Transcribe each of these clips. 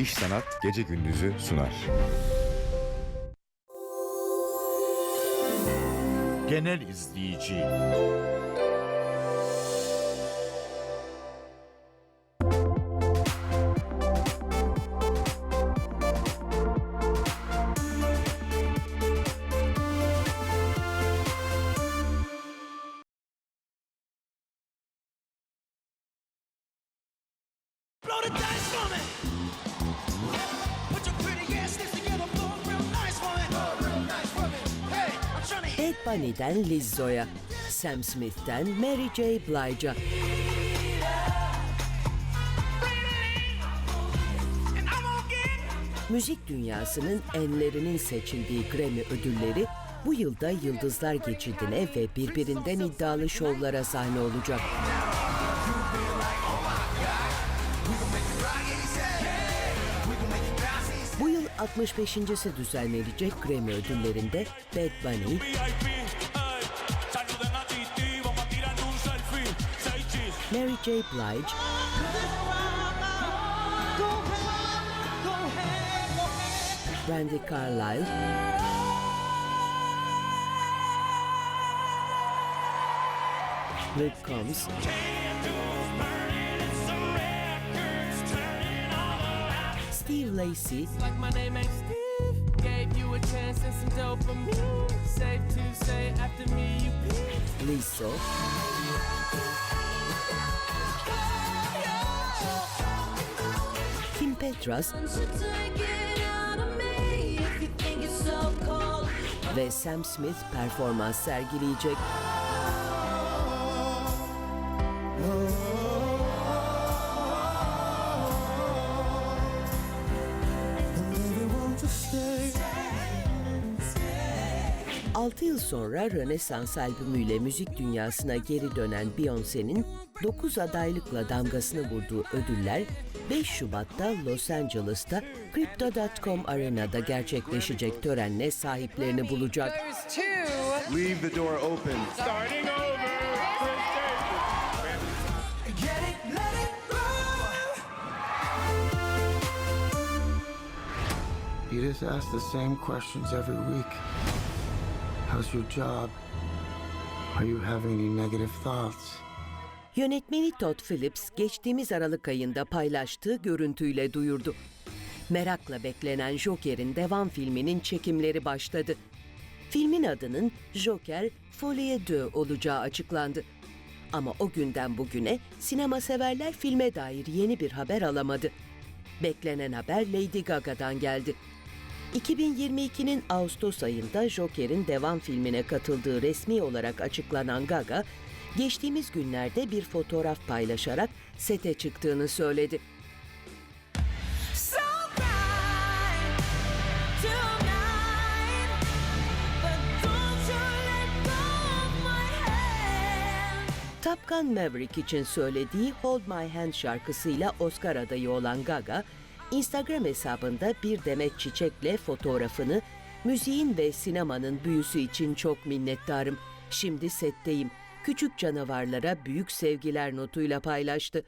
İş Sanat Gece Gündüz'ü sunar. Genel izleyici. Bunny'den Lizzo'ya, Sam Smith'ten Mary J. Blige'a, müzik dünyasının enlerinin seçildiği Grammy ödülleri bu yılda Yıldızlar Geçidi'ne ve birbirinden iddialı şovlara sahne olacak. 65.si düzenlenecek Grammy ödüllerinde Bad Bunny. Mary J. Blige, Brandy Carlile, Luke Combs, you peep. Lizzo, Kim Petras. Ve Sam Smith performans sergileyecek. Sonra Rönesans albümüyle müzik dünyasına geri dönen Beyoncé'nin 9 adaylıkla damgasını vurduğu ödüller 5 Şubat'ta Los Angeles'ta Crypto.com Arena'da gerçekleşecek törenle sahiplerini bulacak. Leave the door open. İt go. You just ask the same questions every week. How's your job? Are you having any negative thoughts? Yönetmeni Todd Phillips geçtiğimiz Aralık ayında paylaştığı görüntüyle duyurdu. Merakla beklenen Joker'in devam filminin çekimleri başladı. Filmin adının Joker Folie 2 olacağı açıklandı. Ama o günden bugüne sinema severler filme dair yeni bir haber alamadı. Beklenen haber Lady Gaga'dan geldi. 2022'nin Ağustos ayında Joker'in devam filmine katıldığı resmi olarak açıklanan Gaga, geçtiğimiz günlerde bir fotoğraf paylaşarak sete çıktığını söyledi. Top Gun Maverick için söylediği Hold My Hand şarkısıyla Oscar adayı olan Gaga, Instagram hesabında bir demet çiçekle fotoğrafını müziğin ve sinemanın büyüsü için çok minnettarım. Şimdi setteyim. Küçük canavarlara büyük sevgiler notuyla paylaştı.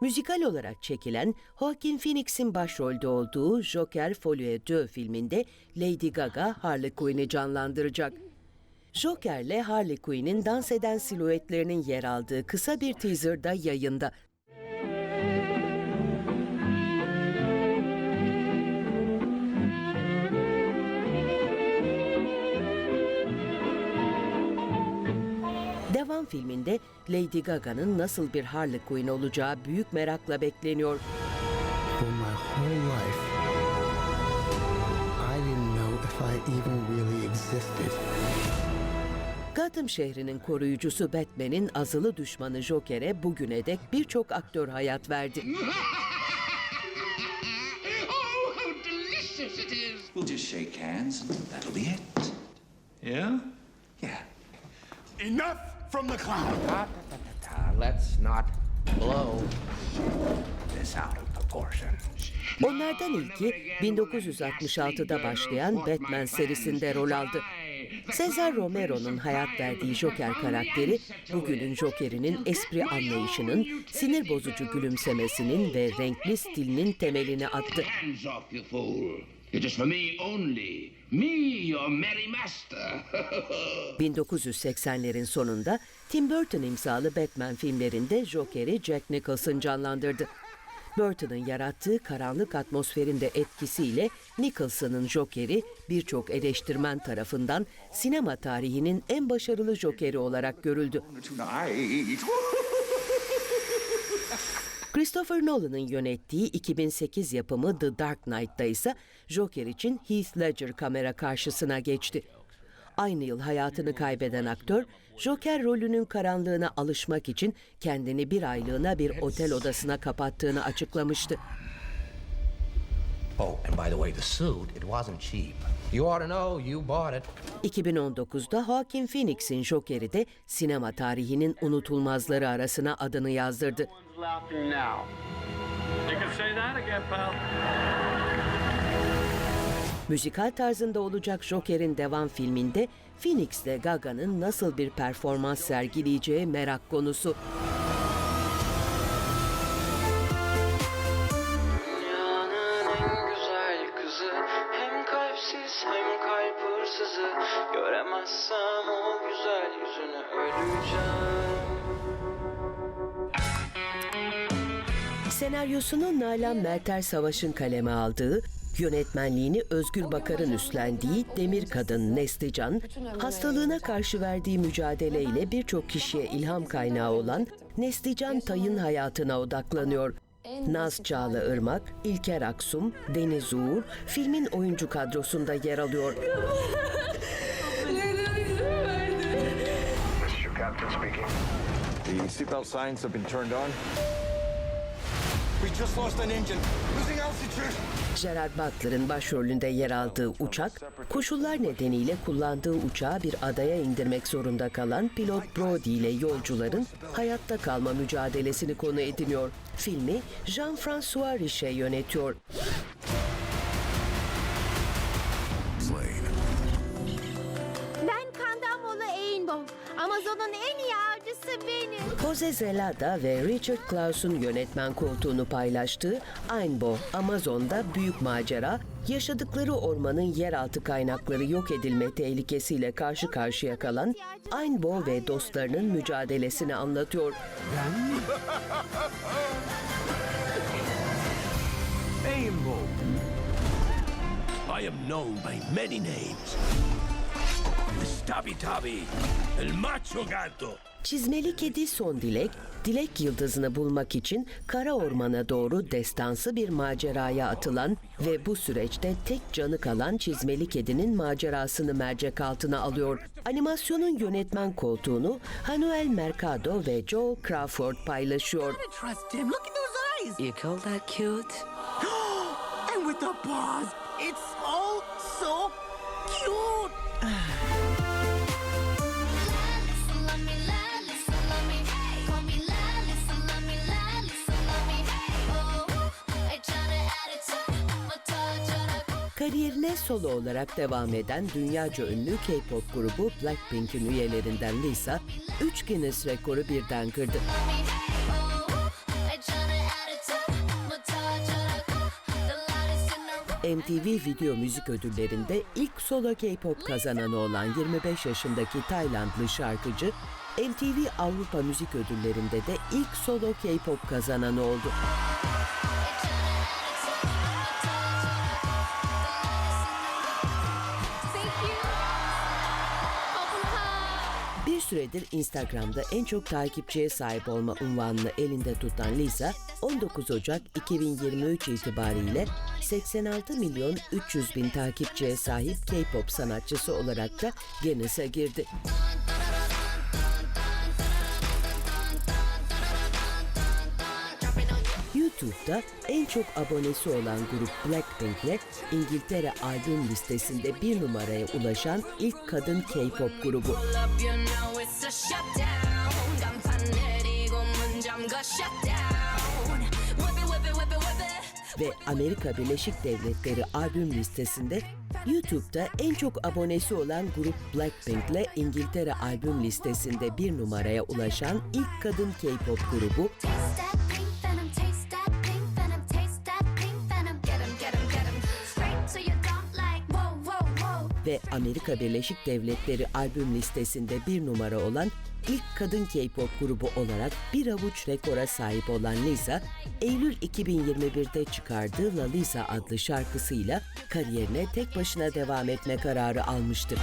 Müzikal olarak çekilen Joaquin Phoenix'in başrolde olduğu Joker Folie 2 filminde Lady Gaga Harley Quinn'i canlandıracak. Joker'le Harley Quinn'in dans eden silüetlerinin yer aldığı kısa bir teaser da yayında. Devam filminde Lady Gaga'nın nasıl bir Harley Quinn olacağı büyük merakla bekleniyor. For my whole life, I didn't know if I even really existed. Gotham şehrinin koruyucusu Batman'in azılı düşmanı Joker'e bugüne dek birçok aktör hayat verdi. Oh, how delicious it is! We'll just shake hands and that'll be it. Yeah? Yeah. Enough from the clown. Ta, ta, ta, ta, ta. Let's not blow this out of proportion. Onlardan ilki 1966'da başlayan Batman serisinde rol aldı. Cesar Romero'nun hayat verdiği Joker karakteri bugünün Joker'inin espri anlayışının, sinir bozucu gülümsemesinin ve renkli stilinin temelini attı. It is for me only. Me, your merry master. 1980'lerin sonunda Tim Burton imzalı Batman filmlerinde Joker'i Jack Nicholson canlandırdı. Burton'ın yarattığı karanlık atmosferin de etkisiyle Nicholson'ın Joker'i birçok eleştirmen tarafından sinema tarihinin en başarılı Joker'i olarak görüldü. Christopher Nolan'ın yönettiği 2008 yapımı The Dark Knight'ta ise Joker için Heath Ledger kamera karşısına geçti. Aynı yıl hayatını kaybeden aktör, Joker rolünün karanlığına alışmak için kendini bir aylığına bir otel odasına kapattığını açıklamıştı. Oh, and by the way, the suit, it wasn't cheap. You ought to know, you bought it. 2019'da Joaquin Phoenix'in Joker'i de sinema tarihinin unutulmazları arasına adını yazdırdı. Müzikal tarzında olacak Joker'in devam filminde Phoenix ile Gaga'nın nasıl bir performans sergileyeceği merak konusu. Dünyanın en güzel kızı Hem kalpsiz hem kalp hırsızı. Göremezsem o güzel yüzünü öleceğim Senaryosunu Nalan Melter Savaş'ın kaleme aldığı, yönetmenliğini Özgür Bakar'ın üstlendiği Demir Kadın Neslican, hastalığına karşı verdiği mücadeleyle birçok kişiye ilham kaynağı olan Neslican Tay'ın hayatına odaklanıyor. Naz Çağla Irmak, İlker Aksum, Deniz Uğur filmin oyuncu kadrosunda yer alıyor. The seatbelt signs have been turned on. Gerard Butler'ın başrolünde yer aldığı uçak, koşullar nedeniyle kullandığı uçağı bir adaya indirmek zorunda kalan pilot Brody ile yolcuların hayatta kalma mücadelesini konu ediniyor. Filmi Jean-François Richet yönetiyor. Amazon'un en iyi avcısı benim. Jose Zelada ve Richard Claus'un yönetmen koltuğunu paylaştığı Ainbo, Amazon'da büyük macera, yaşadıkları ormanın yeraltı kaynakları yok edilme tehlikesiyle karşı karşıya kalan Ainbo ve dostlarının mücadelesini anlatıyor. I am known by many names. Stabby Tabby, el macho gato. Çizmeli Kedi Son Dilek, Dilek Yıldızını bulmak için kara ormana doğru destansı bir maceraya atılan ve bu süreçte tek canı kalan Çizmeli Kedi'nin macerasını mercek altına alıyor. Animasyonun yönetmen koltuğunu Hanuel Mercado ve Joel Crawford paylaşıyor. You call that cute? And with the paws. It's all Kariyerine solo olarak devam eden dünyaca ünlü K-pop grubu Blackpink'in üyelerinden Lisa, 3 Guinness rekoru birden kırdı. MTV Video Müzik Ödülleri'nde ilk solo K-pop kazananı olan 25 yaşındaki Taylandlı şarkıcı, MTV Avrupa Müzik Ödülleri'nde de ilk solo K-pop kazananı oldu. Süredir Instagram'da en çok takipçiye sahip olma unvanını elinde tutan Lisa, 19 Ocak 2023 itibariyle 86 milyon 300 bin takipçiye sahip K-pop sanatçısı olarak da Guinness'e girdi. YouTube'da en çok abonesi olan grup Blackpink'le İngiltere albüm listesinde bir numaraya ulaşan ilk kadın K-pop grubu. ve Amerika Birleşik Devletleri albüm listesinde YouTube'da en çok abonesi olan grup Blackpink ile İngiltere albüm listesinde bir numaraya ulaşan ilk kadın K-pop grubu ve Amerika Birleşik Devletleri albüm listesinde bir numara olan ilk kadın K-pop grubu olarak bir avuç rekora sahip olan Lisa, Eylül 2021'de çıkardığı La Lisa adlı şarkısıyla kariyerine tek başına devam etme kararı almıştı.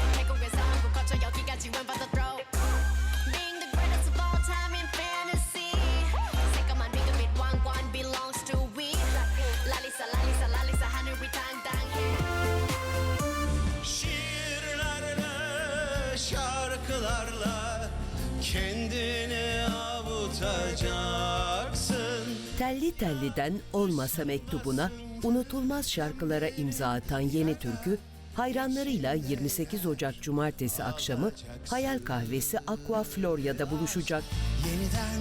Telli'den Olmasa mektubuna unutulmaz şarkılara imza atan yeni türkü, hayranlarıyla 28 Ocak Cumartesi akşamı Hayal Kahvesi Aqua Florya'da buluşacak. Yeniden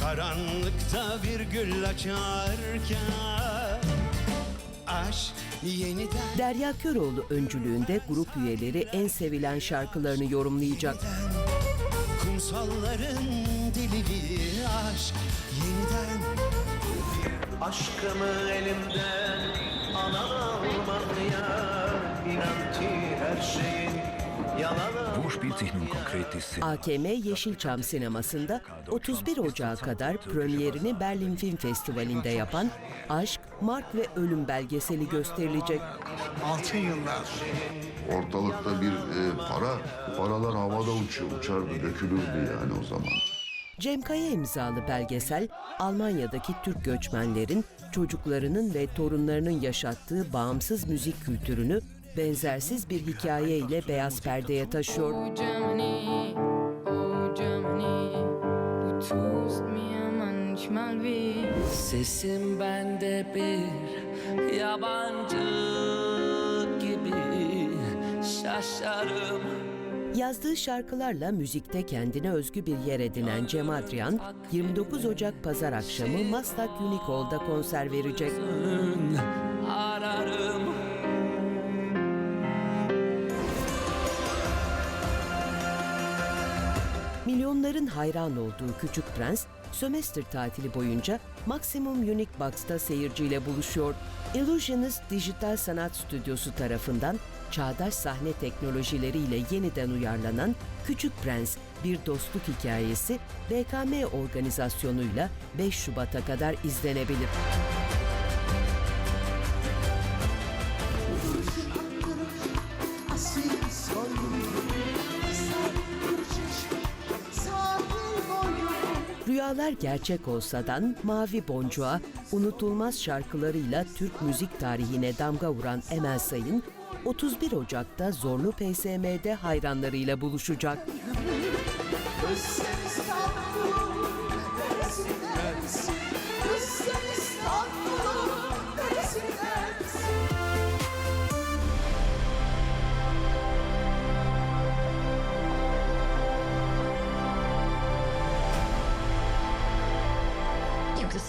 karanlıkta bir gül açarken Aşk yeniden Derya Köroğlu öncülüğünde grup üyeleri en sevilen şarkılarını yorumlayacak. kumsalların dili bir aşk yeniden Aşkımı elimden alamam ya İnan ki her şeyin Wo spielt sich nun konkret die Szene? AKM Yeşilçam sinemasında 31 Ocağı kadar premierini Berlin Film Festivali'nde yapan Aşk, Mark ve Ölüm belgeseli gösterilecek. Altın yıllar. Ortalıkta bir e, para, paralar havada uçuyor, uçardı, dökülürdü yani o zaman. Cem Kaya imzalı belgesel, Almanya'daki Türk göçmenlerin, çocuklarının ve torunlarının yaşattığı bağımsız müzik kültürünü benzersiz bir hikaye ile beyaz perdeye taşıyor. Oh oh. Sesim bende bir yabancı gibi şaşarım. Yazdığı şarkılarla müzikte kendine özgü bir yer edinen Cem Adrian, 29 Ocak pazar akşamı Maslak Unique Hall'da konser verecek. Ararım. Milyonların hayran olduğu Küçük Prens, sömestr tatili boyunca Maximum Unique Box'ta seyirciyle buluşuyor. Illusionist Dijital Sanat Stüdyosu tarafından çağdaş sahne teknolojileriyle yeniden uyarlanan Küçük Prens bir dostluk hikayesi BKM organizasyonuyla 5 Şubat'a kadar izlenebilir. Rüyalar gerçek olsadan Mavi Boncuğa unutulmaz şarkılarıyla Türk müzik tarihine damga vuran Emel Sayın 31 Ocak'ta Zorlu PSM'de hayranlarıyla buluşacak.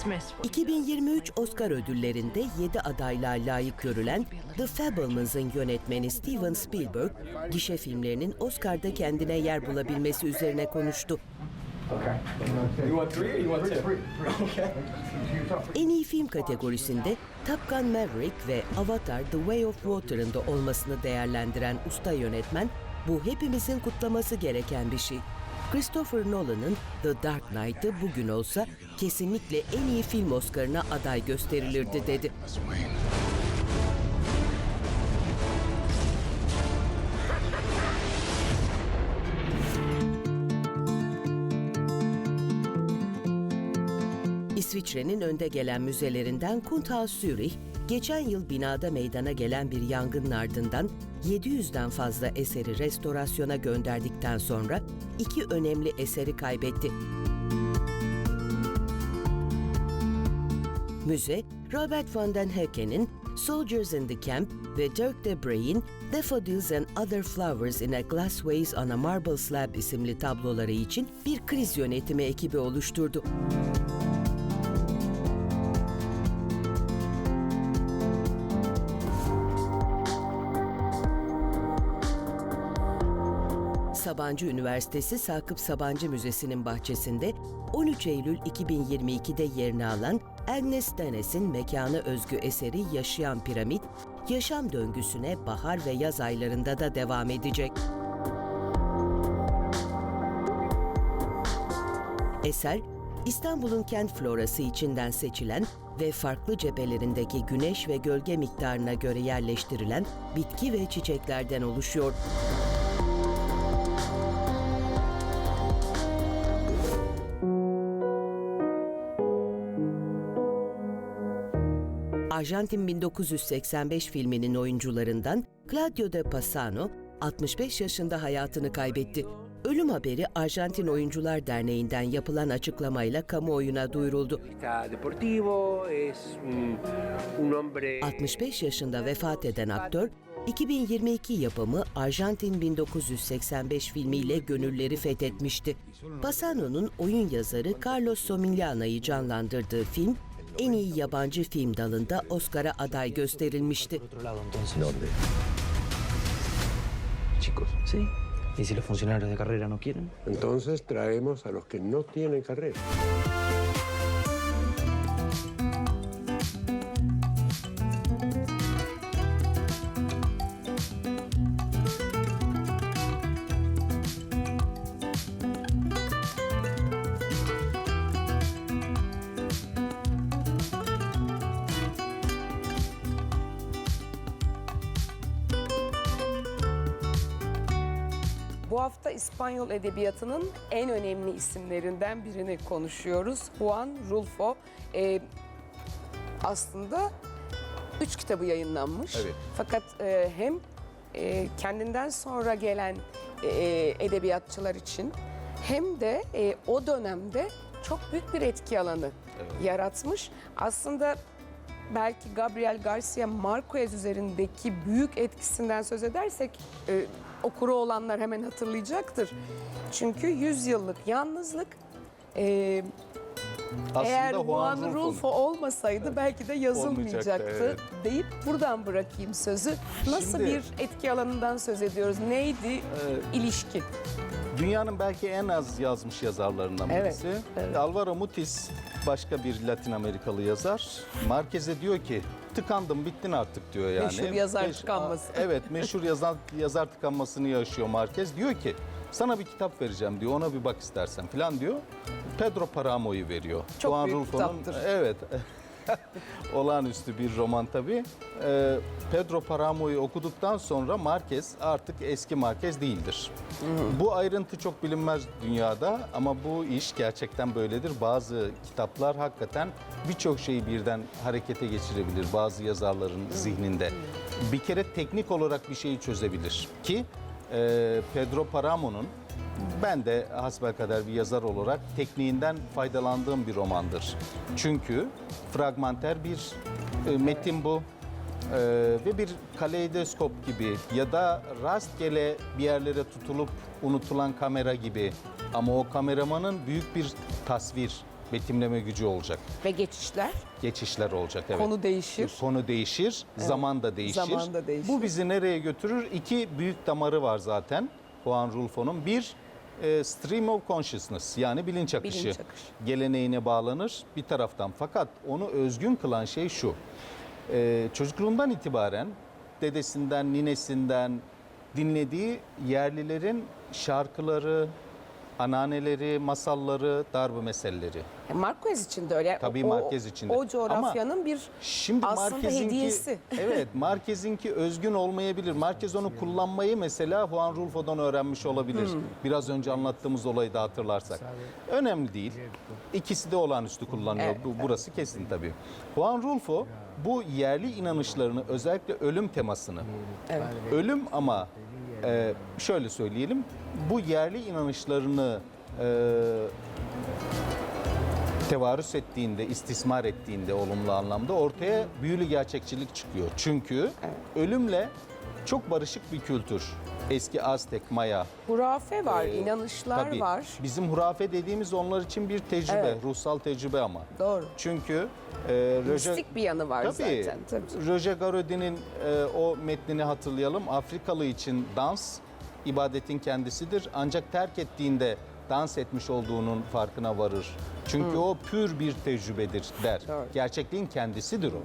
Dismissed. 2023 Oscar ödüllerinde 7 adaylığa layık görülen The Fabelmans'ın yönetmeni Steven Spielberg, gişe filmlerinin Oscar'da kendine yer bulabilmesi üzerine konuştu. En iyi film kategorisinde Top Gun Maverick ve Avatar The Way of Water'ın da olmasını değerlendiren usta yönetmen, bu hepimizin kutlaması gereken bir şey. Christopher Nolan'ın The Dark Knight'ı bugün olsa kesinlikle en iyi film Oscar'ına aday gösterilirdi dedi. İsviçre'nin önde gelen müzelerinden Kunsthaus Zürich, geçen yıl binada meydana gelen bir yangının ardından 700'den fazla eseri restorasyona gönderdikten sonra iki önemli eseri kaybetti. Müze, Robert van den Hecken'in Soldiers in the Camp ve Dirk de Bray'in Daffodils and Other Flowers in a Glass Vase on a Marble Slab isimli tabloları için bir kriz yönetimi ekibi oluşturdu. Sabancı Üniversitesi Sakıp Sabancı Müzesi'nin bahçesinde 13 Eylül 2022'de yerini alan Agnes Denes'in mekanı özgü eseri Yaşayan Piramit, yaşam döngüsüne bahar ve yaz aylarında da devam edecek. Eser, İstanbul'un kent florası içinden seçilen ve farklı cephelerindeki güneş ve gölge miktarına göre yerleştirilen bitki ve çiçeklerden oluşuyor. Arjantin 1985 filminin oyuncularından Claudio de Passano 65 yaşında hayatını kaybetti. Ölüm haberi Arjantin Oyuncular Derneği'nden yapılan açıklamayla kamuoyuna duyuruldu. Deportivo, es un, un hombre... 65 yaşında vefat eden aktör, 2022 yapımı Arjantin 1985 filmiyle gönülleri fethetmişti. Passano'nun oyun yazarı Carlos Somillana'yı canlandırdığı film, en iyi yabancı film dalında Oscar'a aday gösterilmişti. Chicos, ¿sí? ¿Y si los funcionarios de carrera no quieren? Entonces traemos a los que no tienen carrera. Bu hafta İspanyol edebiyatının en önemli isimlerinden birini konuşuyoruz. Juan Rulfo. Ee, aslında üç kitabı yayınlanmış. Evet. Fakat e, hem e, kendinden sonra gelen e, edebiyatçılar için hem de e, o dönemde çok büyük bir etki alanı yaratmış. Aslında belki Gabriel Garcia Marquez üzerindeki büyük etkisinden söz edersek e, okuru olanlar hemen hatırlayacaktır. Çünkü 100 yıllık yalnızlık e, Aslında eğer Juan Rulfo olmasaydı belki de yazılmayacaktı Olmayacaktı, deyip buradan bırakayım sözü. Nasıl Şimdi- bir etki alanından söz ediyoruz? Neydi ilişki? Dünyanın belki en az yazmış yazarlarından Evet, birisi. evet. Alvaro Mutis başka bir Latin Amerikalı yazar. Marquez'e diyor ki tıkandım bittin artık diyor yani. Meşhur yazar Meş- tıkanması. Evet meşhur yazar, yazar tıkanmasını yaşıyor Marquez. Diyor ki sana bir kitap vereceğim diyor ona bir bak istersen falan diyor. Pedro Paramo'yu veriyor. Çok Juan büyük Rulfo'nun- kitaptır. Evet. Olağanüstü bir roman tabii. Ee, Pedro Paramo'yu okuduktan sonra Marquez artık eski Marquez değildir. Bu ayrıntı çok bilinmez dünyada ama bu iş gerçekten böyledir. Bazı kitaplar hakikaten birçok şeyi birden harekete geçirebilir bazı yazarların zihninde. Bir kere teknik olarak bir şeyi çözebilir ki e, Pedro Paramo'nun ben de hasbelkader bir yazar olarak tekniğinden faydalandığım bir romandır. Çünkü fragmanter bir e, metin bu E, ve bir kaleidoskop gibi ya da rastgele bir yerlere tutulup unutulan kamera gibi ama o kameramanın büyük bir tasvir, betimleme gücü olacak. Ve geçişler? Geçişler olacak evet. Konu değişir. Konu değişir, zaman da değişir. Zaman da değişir. Bu bizi nereye götürür? İki büyük damarı var zaten Juan Rulfo'nun. Bir e, stream of consciousness yani bilinç akışı, Bilinç akışı. geleneğine bağlanır bir taraftan. Fakat onu özgün kılan şey şu. E, çocukluğundan itibaren dedesinden, ninesinden dinlediği yerlilerin şarkıları, ananeleri, masalları, darbu meseleleri. E, Marquez için de öyle. Tabii O- Marquez için de. O coğrafyanın bir Şimdi aslında Marquez'inki- hediyesi. evet, Marquez'inki özgün olmayabilir. Marquez onu kullanmayı mesela Juan Rulfo'dan öğrenmiş olabilir. Hmm. Biraz önce anlattığımız olayı da hatırlarsak. Önemli değil. İkisi de olağanüstü kullanıyor. Evet, Bu burası kesin tabii. Juan Rulfo bu yerli inanışlarını özellikle ölüm temasını Evet. ölüm ama e, şöyle söyleyelim bu yerli inanışlarını e, tevarüs ettiğinde, istismar ettiğinde olumlu anlamda ortaya büyülü gerçekçilik çıkıyor. Çünkü ölümle çok barışık bir kültür. Eski Aztek, Maya. Hurafe var, Ee, inanışlar tabii. var. Bizim hurafe dediğimiz onlar için bir tecrübe, Evet. ruhsal tecrübe ama. Doğru. Çünkü e, Roger- Mistik bir yanı var Tabii. zaten. Tabii. Roger Garaudy'nin e, o metnini hatırlayalım. Afrikalı için dans ibadetin kendisidir. Ancak terk ettiğinde dans etmiş olduğunun farkına varır. Çünkü o pür bir tecrübedir der. Gerçekliğin kendisidir o.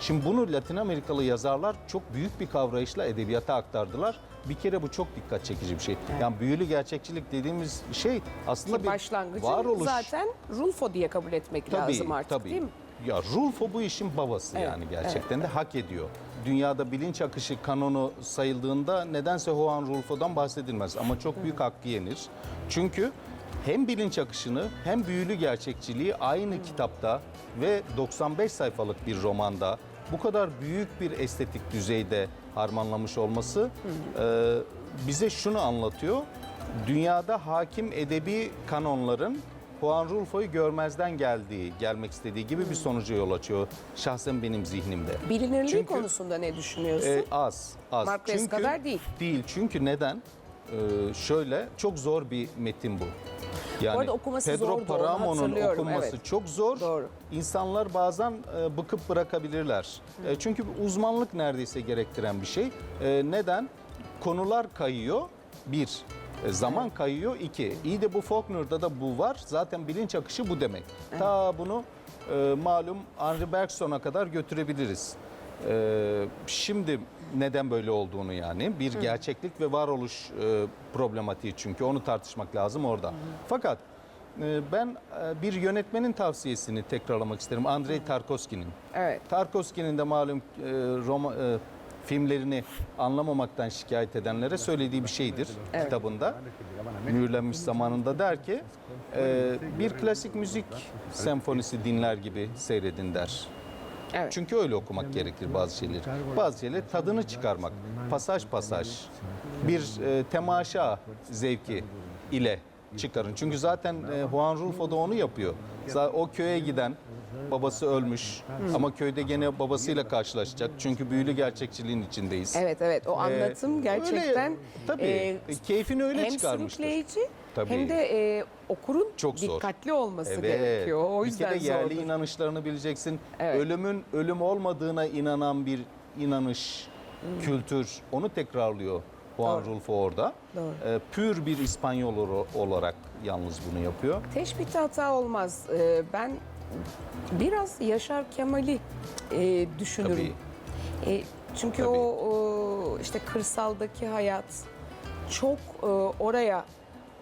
Şimdi bunu Latin Amerikalı yazarlar çok büyük bir kavrayışla edebiyata aktardılar. Bir kere bu çok dikkat çekici bir şey. Yani büyülü gerçekçilik dediğimiz şey aslında Ki bir başlangıcı varoluş. zaten Rulfo diye kabul etmek lazım artık tabii. değil mi? Ya Rulfo bu işin babası Evet, yani gerçekten de hak ediyor. Dünyada bilinç akışı kanonu sayıldığında nedense Juan Rulfo'dan bahsedilmez ama çok büyük hakkı yenir. Çünkü hem bilinç akışını hem büyülü gerçekçiliği aynı kitapta ve 95 sayfalık bir romanda bu kadar büyük bir estetik düzeyde harmanlamış olması e, bize şunu anlatıyor. Dünyada hakim edebi kanonların Juan Rulfo'yu görmezden geldiği, gelmek istediği gibi bir sonuca yol açıyor. Şahsen benim zihnimde. Bilinirliği Çünkü- konusunda ne düşünüyorsun? Ee, az, az. Marquez kadar değil. Değil. Çünkü neden? Ee, şöyle, çok zor bir metin bu. Yani arada okuması Pedro zordu, Paramo'nun okunması evet. çok zor. Doğru. İnsanlar bazen e, bıkıp bırakabilirler. E, çünkü uzmanlık neredeyse gerektiren bir şey. E, neden? Konular kayıyor. Bir. E, zaman kayıyor. iki. İyi de bu Faulkner'da da bu var. Zaten bilinç akışı bu demek. Ta bunu e, malum Henri Bergson'a kadar götürebiliriz. E, şimdi neden böyle olduğunu yani bir gerçeklik ve varoluş e, problematiği çünkü onu tartışmak lazım orada. Fakat e, ben e, bir yönetmenin tavsiyesini tekrarlamak isterim. Andrei Tarkovski'nin. Evet. Tarkovski'nin de malum e, Roma, e, filmlerini anlamamaktan şikayet edenlere söylediği bir şeydir kitabında. Mühürlenmiş zamanında der ki e, bir klasik müzik senfonisi dinler gibi seyredin der. Evet. Çünkü öyle okumak gerekir bazı şeyleri. Bazı şeyleri tadını çıkarmak. Pasaj pasaj. Bir e, temaşa zevki ile çıkarın. Çünkü zaten e, Juan Rulfo da onu yapıyor. Za- O köye giden babası ölmüş ama köyde gene babasıyla karşılaşacak. Çünkü büyülü gerçekçiliğin içindeyiz. Evet evet o Ee, anlatım gerçekten öyle, tabii e, E, keyfini öyle hem çıkarmıştır. sürükleyici Tabii. hem de e, okurun Çok zor. dikkatli olması Evet. gerekiyor. O bir yüzden kere yerli zordur. inanışlarını bileceksin. Evet. Ölümün ölüm olmadığına inanan bir inanış, kültür onu tekrarlıyor Juan Doğru. Rulfo orada. Doğru. Ee, pür bir İspanyol olarak yalnız bunu yapıyor. Teşbihte hata olmaz. E, ben biraz Yaşar Kemal'i e, düşünürüm. Tabii. E, çünkü Tabii. o, o işte kırsaldaki hayat çok e, oraya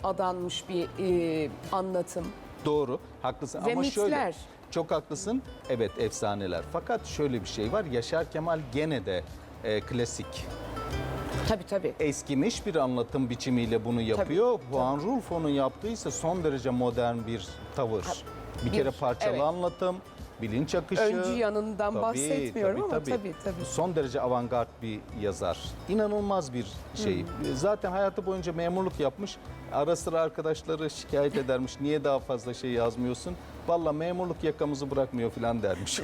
adanmış bir e, anlatım. Doğru, haklısın Ve ama şöyle. mitler. Çok haklısın. Evet, efsaneler. Fakat şöyle bir şey var. Yaşar Kemal gene de e, klasik Tabii tabii. eskimiş bir anlatım biçimiyle bunu yapıyor. Juan Rulfo'nun yaptığı ise son derece modern bir tavır. bir, bir- kere parçalı evet. anlatım, bilinç akışı. Öncü yanından Tabii, bahsetmiyorum tabii, ama tabii. tabii tabii. Son derece avantgard bir yazar. İnanılmaz bir şey. Zaten hayatı boyunca memurluk yapmış. Ara sıra arkadaşları şikayet edermiş. Niye daha fazla şey yazmıyorsun? Valla memurluk yakamızı bırakmıyor falan dermiş.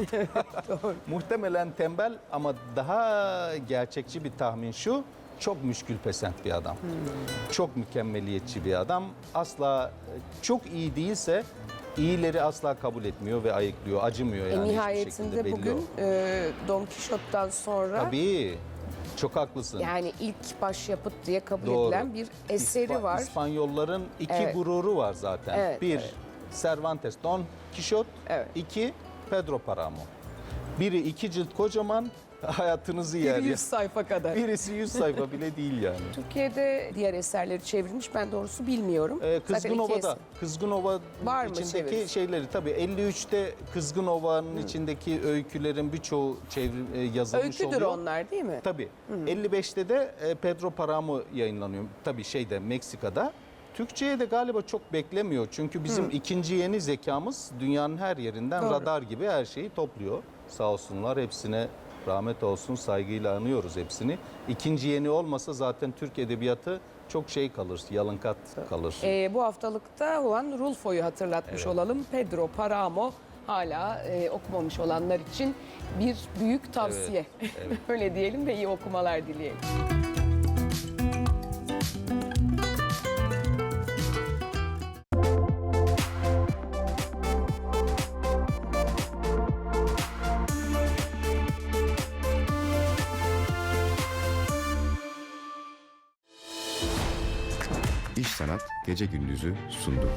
Muhtemelen tembel ama daha gerçekçi bir tahmin şu. Çok müşkül pesent bir adam. Çok mükemmeliyetçi bir adam. Asla e, çok iyi değilse iyileri asla kabul etmiyor ve ayıklıyor, acımıyor E, yani hiçbir nihayetinde belli bugün o. e, Don Quixote'dan sonra Tabii. Çok haklısın. yani ilk başyapıt diye kabul Doğru. edilen bir eseri İspa- var. İspanyolların iki Evet. gururu var zaten. Evet, bir evet. Cervantes, Don Quixote. Evet. iki Pedro Paramo. Biri iki cilt kocaman hayatınızı yer. Bir ya. 100 sayfa kadar. Birisi 100 sayfa bile değil yani. Türkiye'de diğer eserleri çevrilmiş ben doğrusu bilmiyorum. Ee, Zaten iki Kızgınova'da, eser. Kızgınova Var mı içindeki çevirisi? şeyleri tabii 53'te Kızgınova'nın içindeki öykülerin birçoğu çevrim e, yazılmış Öyküdür oluyor. onlar değil mi? Tabii. 55'te de e, Pedro Paramo yayınlanıyor. Tabii şeyde Meksika'da. Türkçe'ye de galiba çok beklemiyor. Çünkü bizim ikinci yeni zekamız dünyanın her yerinden Doğru. radar gibi her şeyi topluyor. Sağ olsunlar hepsine rahmet olsun saygıyla anıyoruz hepsini. İkinci yeni olmasa zaten Türk edebiyatı çok şey kalır, yalınkat kalır. Ee, bu haftalıkta Juan Rulfo'yu hatırlatmış olalım. Pedro Paramo hala e, okumamış olanlar için bir büyük tavsiye. evet. Öyle diyelim ve iyi okumalar dileyelim. Gece Gündüz'ü sundu.